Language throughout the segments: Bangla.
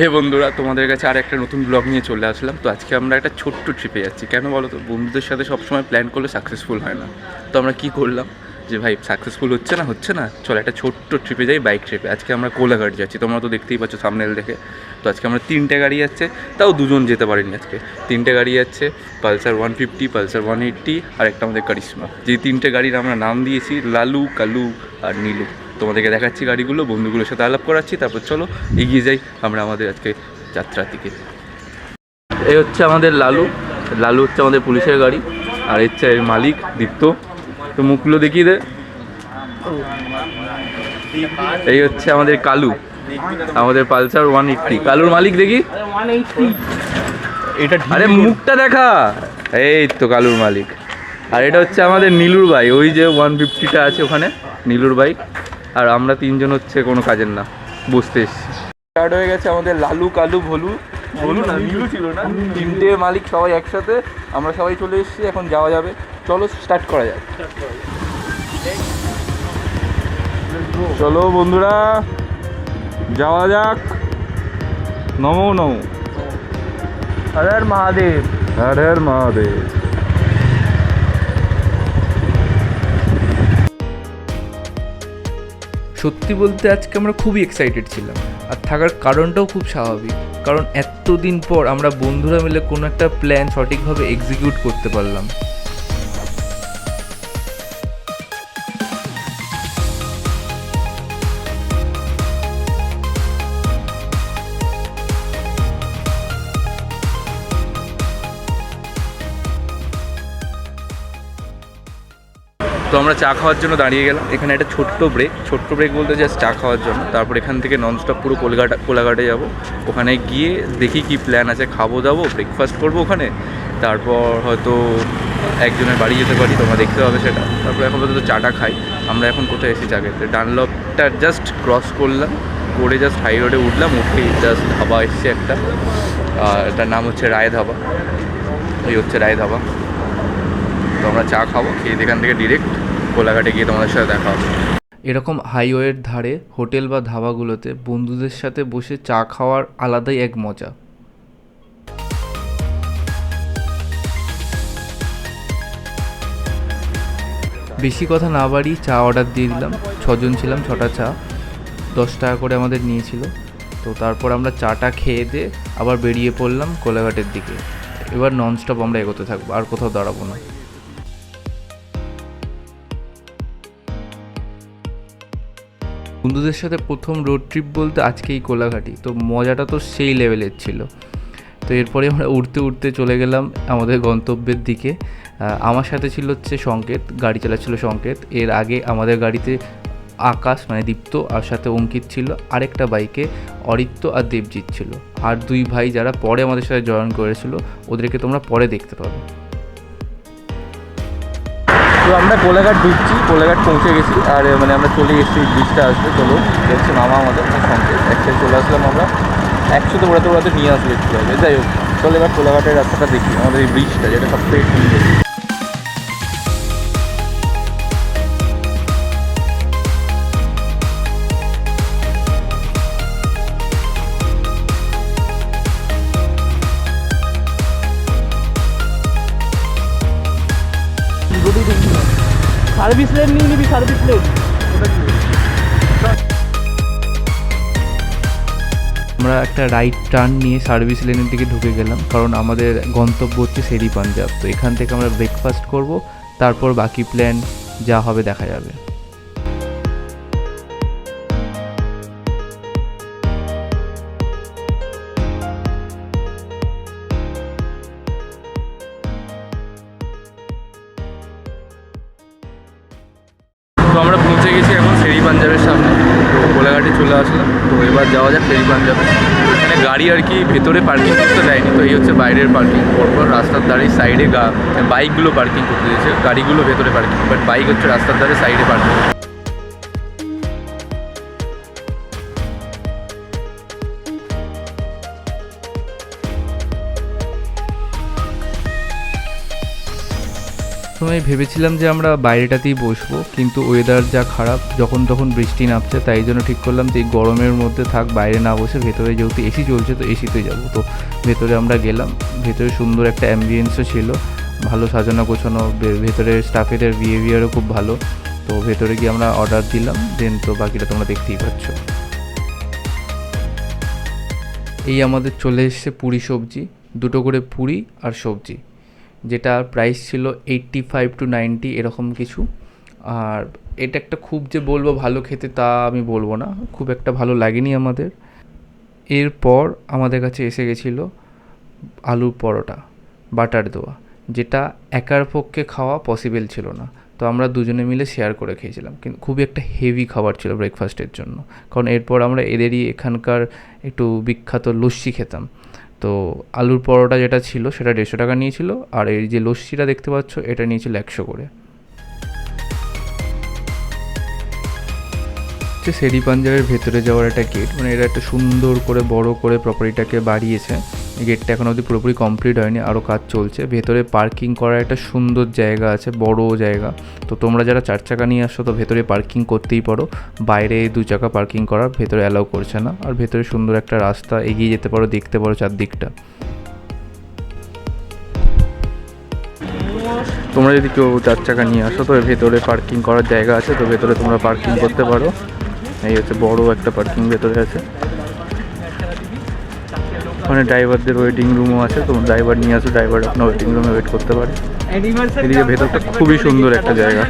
হে বন্ধুরা, তোমাদের কাছে আর একটা নতুন ব্লগ নিয়ে চলে আসলাম। তো আজকে আমরা একটা ছোট্ট ট্রিপে যাচ্ছি। কেন বলো তো? বন্ধুদের সাথে সবসময় প্ল্যান করলে সাকসেসফুল হয় না। তো আমরা কি করলাম? যে ভাই সাকসেসফুল হচ্ছে না হচ্ছে না? চলো একটা ছোট্ট ট্রিপে যাই বাইক ট্রিপে আজকে আমরা কোলাঘাট যাচ্ছি। তোমরা তো দেখতেই পাচ্ছ সামনেল দেখে। তো আজকে আমরা তিনটে গাড়ি যাচ্ছে, তাও দুজন যেতে পারিনি আজকে। তিনটে গাড়ি যাচ্ছে Pulsar one fifty Pulsar one eighty আর একটা আমাদের কারিশমা যে তিনটে গাড়ির আমরা নাম দিয়েছি, লালু, কালু আর নীলু। তোমাদেরকে দেখাচ্ছি গাড়িগুলো বন্ধুগুলোর সাথে আলাপ করাচ্ছি তারপর চলো এগিয়ে যাই আমরা আমাদের আজকে যাত্রার দিকে। এই হচ্ছে আমাদের লালু লালু হচ্ছে আমাদের পুলিশের গাড়ি আর হচ্ছে এর মালিক দীপ্ত। তো মুখগুলো দেখিয়ে দে। এই হচ্ছে আমাদের কালু আমাদের পালসার ওয়ান এইট্টি। কালুর মালিক দেখি। এটা আরে মুখটা দেখা। এই তো কালুর মালিক। আর এটা হচ্ছে আমাদের নীলুর ভাই ওই যে ওয়ান ফিফটিটা আছে ওখানে নীলুর বাইক আর আমরা তিনজন হচ্ছে কোনো কাজের না বসতে এসছি। স্টার্ট হয়ে গেছে আমাদের লালু কালু ভলু। ভলু না নীলু ছিল না? তিনটে মালিক সবাই একসাথে আমরা সবাই চলে এসেছি এখন যাওয়া যাবে। চলো স্টার্ট করা যাক। চলো বন্ধুরা যাওয়া যাক। নমো নমো। হর হর মহাদেব। হর হর মহাদেব। সত্যি বলতে আজকে আমরা খুবই এক্সাইটেড ছিলাম। আর থাকার কারণটাও খুব স্বাভাবিক। কারণ এতদিন পর আমরা বন্ধুরা মিলে কোনো একটা প্ল্যান সঠিকভাবে এক্সিকিউট করতে পারলাম। তো আমরা চা খাওয়ার জন্য দাঁড়িয়ে গেলাম। এখানে একটা ছোট্ট ব্রেক ছোট্ট ব্রেক বলতে জাস্ট চা খাওয়ার জন্য। তারপর এখান থেকে ননস্টপ পুরো কোলঘাট কোলাঘাটে যাব। ওখানে গিয়ে দেখি কি প্ল্যান আছে। খাব দাবো ব্রেকফাস্ট করব ওখানে। তারপর হয়তো একজনের বাড়ি যেতে পারি, তোমরা দেখতে হবে সেটা। তারপর এখন পর্যন্ত চাটা খাই। আমরা এখন কোথায় এসেছি চা খেতে ডানলপটা জাস্ট ক্রস করলাম। করে জাস্ট হাই রোডে উঠলাম উঠেই জাস্ট ধাবা এসছে একটা। এটার নাম হচ্ছে রায় ধাবা। ওই হচ্ছে রায় ধাবা। তো আমরা চা খাব, খেয়ে এখান থেকে ডিরেক্ট কোলাঘাটে গিয়ে তোমাদের সাথে দেখা হবে। এরকম হাইওয়ের ধারে, হোটেল বা ধাবাগুলোতে বন্ধুদের সাথে বসে চা খাওয়ার আলাদাই এক মজা। বেশি কথা না বাড়ি চা অর্ডার দিয়ে দিলাম। ছজন ছিলাম, ছটা চা। দশ টাকা করে আমাদের নিয়েছিল। তো তারপর আমরা চাটা খেয়ে দিয়ে আবার বেরিয়ে পড়লাম কোলাঘাটের দিকে। এবার ননস্টপ আমরা এগোতে থাকব, আর কোথাও দাঁড়াবো না। বন্ধুদের সাথে প্রথম রোড ট্রিপ বলতে আজকেই কোলাঘাটি। তো মজাটা তো সেই লেভেলের ছিল। তো এরপরে আমরা উঠতে উঠতে চলে গেলাম আমাদের গন্তব্যের দিকে। আমার সাথে ছিল হচ্ছে সংকেত, গাড়ি চালাচ্ছিল সংকেত। এর আগে আমাদের গাড়িতে আকাশ মানে দীপ্ত আর সাথে অঙ্কিত ছিল। আরেকটা বাইকে অরিত্য আর দেবজিৎ ছিল। আর দুই ভাই যারা পরে আমাদের সাথে জয়েন করেছিল, ওদেরকে তোমরা পরে দেখতে পাবে। তো আমরা কোলাঘাট ঢুকছি, কোলাঘাট পৌঁছে গেছি। আর মানে আমরা চলে গেছি ব্রিজটা আসবে, চলো। দেখছি মামা আমাদের সঙ্গে। একসাথে চলে আসলাম আমরা। একসাথে ওড়াতে ওড়াতে নিয়ে আসলে একটু আগে। যাই হোক, চলো এবার কোলাঘাটের রাস্তাটা দেখি, আমাদের এই ব্রিজটা যেটা সব থেকে সুন্দর। সার্ভিস লেন নিয়ে নিবি সার্ভিস লেন আমরা একটা রাইট টার্ন নিয়ে সার্ভিস লেনের দিকে ঢুকে গেলাম, কারণ আমাদের গন্তব্য হচ্ছে সেরি পাঞ্জাব তো এখান থেকে আমরা ব্রেকফাস্ট করব, তারপর বাকি প্ল্যান যা হবে দেখা যাবে। আমরা পৌঁছে গেছি এখন ফেরি পাঞ্জাবের সামনে। তো কোলাঘাটে চলে আসলাম। তো এবার যাওয়া যাক ফেরি পাঞ্জাবে এখানে গাড়ি আর কি ভেতরে পার্কিং করতে দেয়নি। তো এই হচ্ছে বাইরের পার্কিং পরপর রাস্তার ধারে সাইডে বাইকগুলো পার্কিং করতে দিয়েছে। গাড়িগুলো ভেতরে পার্কিং বাট বাইক হচ্ছে রাস্তার ধারে সাইডে পার্কিং প্রথমে ভেবেছিলাম যে আমরা বাইরেটাতেই বসবো, কিন্তু ওয়েদার যা খারাপ, যখন তখন বৃষ্টি নামছে, তাই জন্য ঠিক করলাম যে গরমের মধ্যে থাক, বাইরে না বসে ভেতরে যেহেতু এসি চলছে, তো এসিতে যাব। তো ভেতরে আমরা গেলাম, ভেতরে সুন্দর একটা অ্যাম্বিয়েন্সও ছিল, ভালো সাজানো গোছানো, ভে- ভেতরের স্টাফেদের বিহেভিয়ারও খুব ভালো। তো ভেতরে গিয়ে আমরা অর্ডার দিলাম দেন তো বাকিটা তোমরা দেখতেই পাচ্ছ। এই আমাদের চলে এসছে পুরি সবজি, দুটো করে পুরি আর সবজি। যেটা প্রাইস ছিল এইট্টি ফাইভ টু নাইনটি এরকম কিছু। আর এটা একটা খুব যে বলব ভালো খেতে তা আমি বলব না, খুব একটা ভালো লাগেনি আমাদের। এরপর আমাদের কাছে এসে গেছিল আলুর পরোটা, বাটার দেওয়া যেটা একার পক্ষে খাওয়া পসিবল ছিল না। তো আমরা দুজনে মিলে শেয়ার করে খেয়েছিলাম, কিন্তু খুবই একটা হেভি খাবার ছিল ব্রেকফাস্টের জন্য। কারণ এরপর আমরা এদেরই এখানকার একটু বিখ্যাত লস্যি খেতাম। তো আলুর পরোটা যেটা ছিল সেটা দেড়শো টাকা নিয়েছিল, আর এই যে লস্যিটা দেখতে পাচ্ছ এটা নিয়েছিল একশো করে। হচ্ছে শেরি পাঞ্জাবের ভেতরে যাওয়ার একটা গেট মানে এটা একটা সুন্দর করে, বড় করে প্রপার্টিটাকে বাড়িয়েছে। গেটটা এখন অবধি পুরোপুরি কমপ্লিট হয়নি আরও কাজ চলছে। ভেতরে পার্কিং করার একটা সুন্দর জায়গা আছে, বড় জায়গা। তো তোমরা যারা চার চাকা নিয়ে আসছো, তো ভেতরে পার্কিং করতেই পারো। বাইরে দু চাকা পার্কিং করার ভেতরে অ্যালাউ করছে না। আর ভেতরে সুন্দর একটা রাস্তা এগিয়ে যেতে পারো, দেখতে পারো চারদিকটা। তোমরা যদি কেউ চার চাকা নিয়ে আসো, তো ভেতরে পার্কিং করার জায়গা আছে, তো ভেতরে তোমরা পার্কিং করতে পারো। এই হচ্ছে বড় একটা পার্কিং ভেতরে আছে। ওখানে ড্রাইভারদের ওয়েটিং রুমও আছে তো ড্রাইভার নিয়ে আসো ড্রাইভার আপনার ওয়েটিং রুমে ওয়েট করতে পারে। এদিকে ভেতরটা খুবই সুন্দর একটা জায়গা।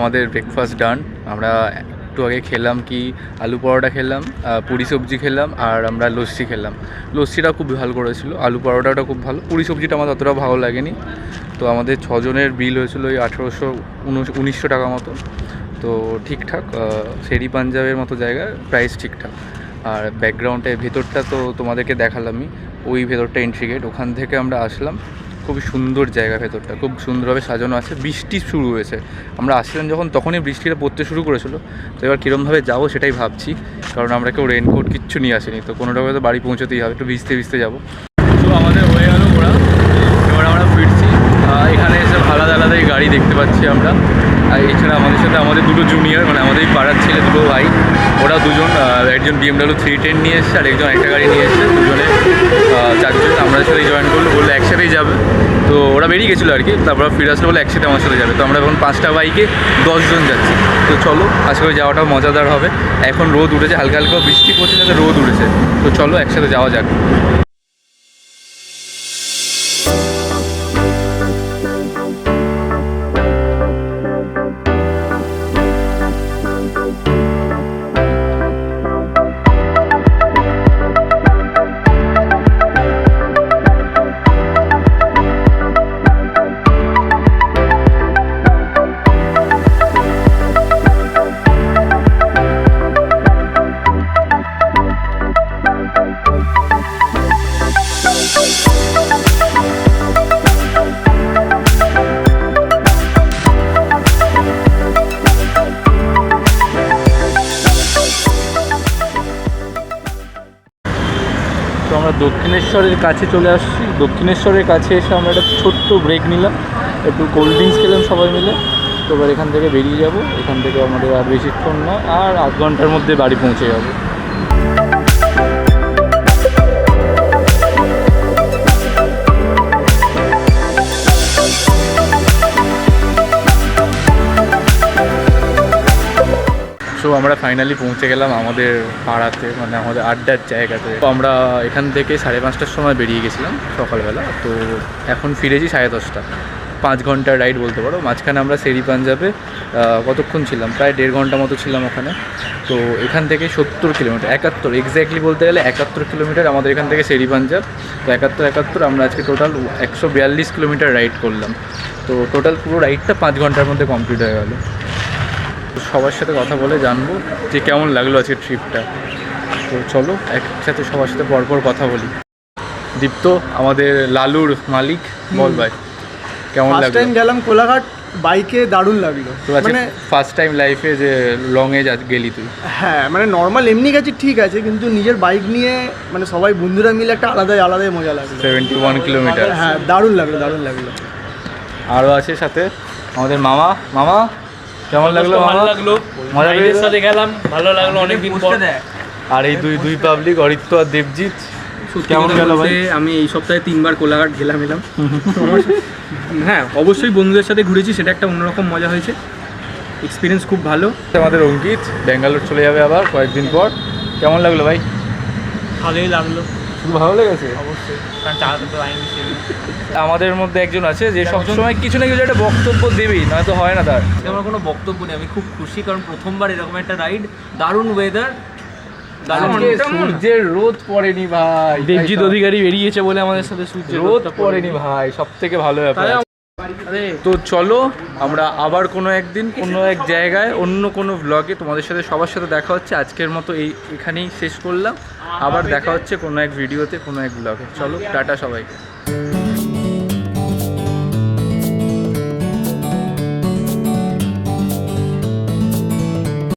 আমাদের ব্রেকফাস্ট ডান আমরা একটু আগে খেলাম কি, আলু পরোটা খেলাম পুরি সবজি খেলাম, আর আমরা লস্যি খেলাম। লস্যিটা খুব ভালো করেছিল, আলু পরোটাটা খুব ভালো। পুরি সবজিটা আমার অতটা ভালো লাগেনি। তো আমাদের ছজনের বিল হয়েছিল ওই আঠেরোশো উনিশশো টাকা মতো। তো ঠিকঠাক শেরি পাঞ্জাবের মতো জায়গায় প্রাইস ঠিকঠাক। আর ব্যাকগ্রাউন্ডে ভেতরটা তো তোমাদেরকে দেখালামই। ওই ভেতরটা এন্ট্রি গেট ওখান থেকে আমরা আসলাম। খুবই সুন্দর জায়গা ভেতরটা, খুব সুন্দরভাবে সাজানো আছে, বৃষ্টি শুরু হয়েছে। আমরা আসছিলাম যখন, তখনই বৃষ্টিটা পড়তে শুরু করেছিল। তো এবার কীরমভাবে যাব সেটাই ভাবছি, কারণ আমরা কেউ রেনকোট কিচ্ছু নিয়ে আসিনি। তো কোনো কোনোটাকে তো বাড়ি পৌঁছতেই হবে, একটু ভিজতে ভিজতে যাব তো আমাদের হয়ে গেল ঘোরা এবার আমরা ফিরছি আহ, এখানে এসে আলাদা আলাদাই গাড়ি দেখতে পাচ্ছি আমরা। আর এছাড়া আমাদের সাথে আমাদের দুটো জুনিয়র মানে আমাদের পাড়ার ছেলে দুটো ভাই। ওরা দুজন একজন বিএমডাব্লিউ থ্রি টেন নিয়ে এসছে, আর একজন একটা গাড়ি নিয়ে এসছে। দুজনে চারজন, আমরা সাথে জয়েন করল বলল একসাথেই যাবে। তো ওরা বেরিয়ে গেছিল আর কি, তারপর ফিরে আসলে বলে একসাথে আমার সাথে যাবে। তো আমরা এখন পাঁচটা বাইকে দশজন যাচ্ছি। তো চলো আজকে করে যাওয়াটা মজাদার হবে। এখন রোদ উঠেছে, হালকা হালকা বৃষ্টি পড়ছে, যাতে রোদ উঠেছে। তো চলো একসাথে যাওয়া যাক। আমরা দক্ষিণেশ্বরের কাছে চলে আসছি। দক্ষিণেশ্বরের কাছে এসে আমরা একটা ছোট্ট ব্রেক নিলাম। একটু কোল্ড ড্রিঙ্কস খেলাম সবাই মিলে। তো এবার এখান থেকে বেরিয়ে যাব। এখান থেকে আমাদের আর বেশিক্ষণ না আর আধ ঘণ্টার মধ্যে বাড়ি পৌঁছে যাব। আমরা ফাইনালি পৌঁছে গেলাম আমাদের পাড়াতে মানে আমাদের আড্ডার জায়গাতে। তো আমরা এখান থেকে সাড়ে পাঁচটার সময় বেরিয়ে গেছিলাম সকালবেলা। তো এখন ফিরেছি সাড়ে দশটা। পাঁচ ঘণ্টার রাইড বলতে পারো। মাঝখানে আমরা সেরি পাঞ্জাবে কতক্ষণ ছিলাম? প্রায় দেড় ঘণ্টা মতো ছিলাম ওখানে। তো এখান থেকে সত্তর কিলোমিটার একাত্তর এক্স্যাক্টলি বলতে গেলে একাত্তর কিলোমিটার আমাদের এখান থেকে সেরি পাঞ্জাব তো একাত্তর একাত্তর আমরা আজকে টোটাল একশো বিয়াল্লিশ কিলোমিটার রাইড করলাম। তো টোটাল পুরো রাইডটা পাঁচ ঘণ্টার মধ্যে কমপ্লিট হয়ে গেল। সবার সাথে কথা বলে জানব যে কেমন লাগল আজকে ট্রিপটা তো চলো একসাথে সবার সাথে পরপর কথা বলি। দীপ্ত আমাদের লালুর মালিক বল ভাই কেমন লাগল? টাইম গেলাম কোলাঘাট বাইকে দারুণ লাগল। মানে ফার্স্ট টাইম লাইফে যে লং এ গেলি তুই। হ্যাঁ মানে নর্মাল এমনি গেছি ঠিক আছে কিন্তু নিজের বাইক নিয়ে মানে সবাই বন্ধুরা মিলে একটা আলাদাই আলাদাই মজা লাগল। সেভেন্টি ওয়ান কিলোমিটার হ্যাঁ দারুণ লাগল দারুণ লাগল। আরও আছে সাথে আমাদের মামা। মামা কেমন লাগল ভালো লাগল। মজা পেয়েছ? সাথে গেলাম ভালো লাগল অনেক দিন পর। আর এই দুই দুই পাবলিক অরিত্য আর দেবজিৎ কেমন গেল ভাই? আমি এই সপ্তাহে তিনবার কোলাঘাট গেলাম এলাম। হ্যাঁ অবশ্যই বন্ধুদের সাথে ঘুরেছি সেটা একটা অন্যরকম মজা হয়েছে। এক্সপিরিয়েন্স খুব ভালো। আমাদের অঙ্কিত ব্যাঙ্গালোর চলে যাবে আবার কয়েকদিন পর। কেমন লাগল ভাই? ভালোই লাগল। ভালো লেগেছে? অবশ্যই কারণ চালাতে তো আইনি আমাদের মধ্যে একজন আছে যে সবসময় কিছু না কিছু একটা বক্তব্য দেবেই নয়তো হয় না তার। আমার কোনো বক্তব্য নেই আমি খুব খুশি কারণ প্রথমবার এরকম একটা রাইড দারুণ ওয়েদার সূর্যের রোদ পড়েনি ভাই। দেবজিৎ অধিকারী বেরিয়েছে বলে আমাদের সাথে সূর্য রোদ পড়েনি। ভাই সব থেকে ভালো ব্যাপার তো চলো, আমরা আবার কোনো একদিন কোনো এক জায়গায়, অন্য কোনো ব্লগে তোমাদের সাথে, সবার সাথে দেখা হচ্ছে। আজকের মতো এই, এখানেই শেষ করলাম। আবার দেখা হচ্ছে কোনো এক ভিডিওতে কোনো এক ব্লগে চলো, টাটা সবাইকে।